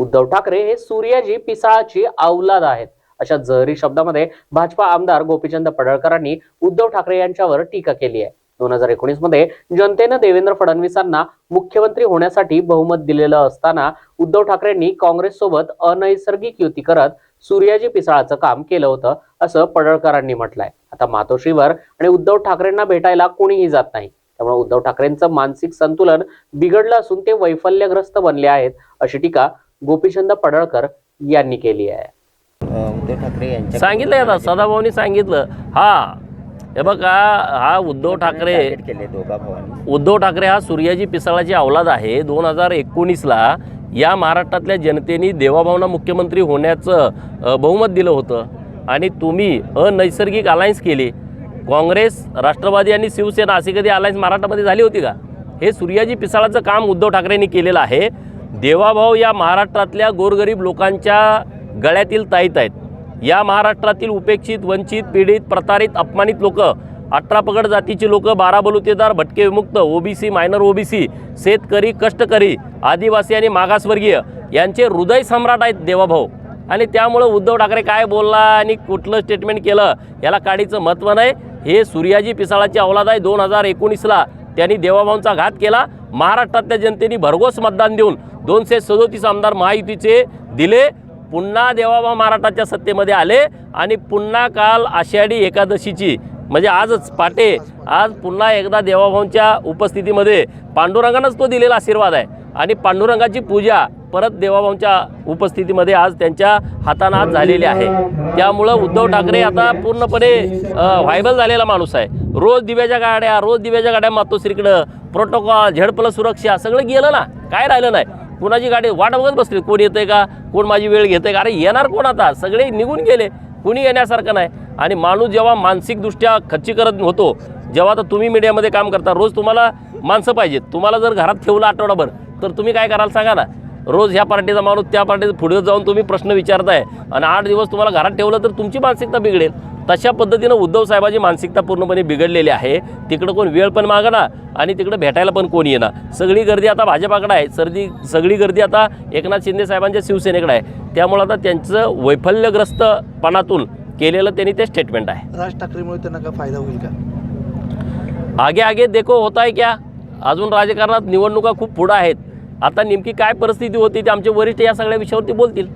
उद्धव ठाकरे हे सूर्याजी पिसाळाची अवलाद आहेत. अशा जहरी शब्दामध्ये भाजपा आमदार गोपीचंद पडळकरांनी उद्धव ठाकरे यांच्यावर टीका केली आहे. दोन हजार एकोणीसमध्ये जनतेनं देवेंद्र फडणवीसांना मुख्यमंत्री होण्यासाठी बहुमत दिलेलं असताना उद्धव ठाकरेंनी काँग्रेस सोबत अनैसर्गिक युती करत सूर्याजी पिसाळाचं काम केलं होतं असं पडळकरांनी म्हटलंय. आता मातोश्रीवर आणि उद्धव ठाकरेंना भेटायला कोणीही जात नाही. त्यामुळे उद्धव ठाकरेंचं मानसिक संतुलन बिघडलं असून ते वैफल्यग्रस्त बनले आहेत अशी टीका गोपीचंद पडळकर यांनी केली आहे. उद्धव ठाकरे यांच्या सांगितलं आता सदाभाऊनी सांगितलं. हा हे बघा हा उद्धव ठाकरे उद्धव ठाकरे हा सूर्याजी पिसाळाची अवलाद आहे. दोन हजार एकोणीसला या महाराष्ट्रातल्या जनतेने देवाभावना मुख्यमंत्री होण्याचं बहुमत दिलं होतं. आणि तुम्ही अनैसर्गिक अलायन्स केली. काँग्रेस राष्ट्रवादी आणि शिवसेना अशी कधी अलायन्स महाराष्ट्रामध्ये झाली होती का? हे सूर्याजी पिसाळाचं काम उद्धव ठाकरेंनी केलेलं आहे. देवाभाऊ या महाराष्ट्रातल्या गोरगरीब लोकांच्या गळ्यातील ताईत आहेत. या महाराष्ट्रातील उपेक्षित वंचित पीडित प्रतारित अपमानित लोक अठरा पगड जातीची लोक बारा बलुतेदार भटके विमुक्त ओबीसी मायनर ओबीसी शेतकरी कष्टकरी आदिवासी आणि मागासवर्गीय यांचे हृदय सम्राट आहेत देवाभाऊ. आणि त्यामुळं उद्धव ठाकरे काय बोलला आणि कुठलं स्टेटमेंट केलं याला काडीचं महत्त्व नाही. हे सूर्याजी पिसाळाची अवलाद आहे दोन हजार एकोणीसला. त्यांनी देवाभाऊंचा घात केला. महाराष्ट्रातल्या जनतेने भरघोस मतदान देऊन दोनशे सदोतीस आमदार महायुतीचे दिले. पुन्हा देवाभाऊ महाराष्ट्राच्या सत्तेमध्ये आले आणि पुन्हा काल आषाढी एकादशीची म्हणजे आजच पाटे आज पुन्हा एकदा देवाभाऊंच्या उपस्थितीमध्ये पांडुरंगानंच तो दिलेला आशीर्वाद आहे. आणि पांडुरंगाची पूजा परत देवाभाऊंच्या उपस्थितीमध्ये आज त्यांच्या हातानं आज झालेली आहे. त्यामुळं उद्धव ठाकरे आता पूर्णपणे व्हायबल झालेला माणूस आहे. रोज दिव्याच्या गाड्या रोज दिव्याच्या गाड्या मातोश्रीकडं प्रोटोकॉल झेड सुरक्षा सगळं गेलं ना. काय राहिलं नाही. कुणाची गाडी वाट बघत बसली? कोण येतंय का? कोण माझी वेळ घेतंय का? अरे येणार कोण आता? सगळे निघून गेले. कुणी येण्यासारखं नाही. आणि माणूस जेव्हा मानसिकदृष्ट्या खच्चीकरण होतो जेव्हा आता तुम्ही मीडियामध्ये काम करता रोज तुम्हाला माणसं पाहिजेत. तुम्हाला जर घरात ठेवलं आठवडाभर तर तुम्ही काय कराल सांगा ना? रोज ह्या पार्टीचा माणूस त्या पार्टीचा पुढे जाऊन तुम्ही प्रश्न विचारताय. आणि आठ दिवस तुम्हाला घरात ठेवलं तर तुमची मानसिकता बिघडेल. तशा पद्धतीनं उद्धव साहेबाची मानसिकता पूर्णपणे बिघडलेली आहे. तिकडं कोण वेळ पण मागणार आणि तिकडं भेटायला पण कोण येणार? सगळी गर्दी आता भाजपाकडे आहे. सर्दी सगळी गर्दी आता एकनाथ शिंदे साहेबांच्या शिवसेनेकडे आहे. त्यामुळं आता त्यांचं वैफल्यग्रस्तपणातून केलेलं त्यांनी ते स्टेटमेंट आहे. राज ठाकरेमुळे त्यांना काय फायदा होईल का? आगे आगे देखो होत आहे क्या? अजून राजकारणात निवडणुका खूप पुढं आहेत. आता नेमकी काय परिस्थिती होती ते आमचे वरिष्ठ या सगळ्या विषयावरती बोलतील.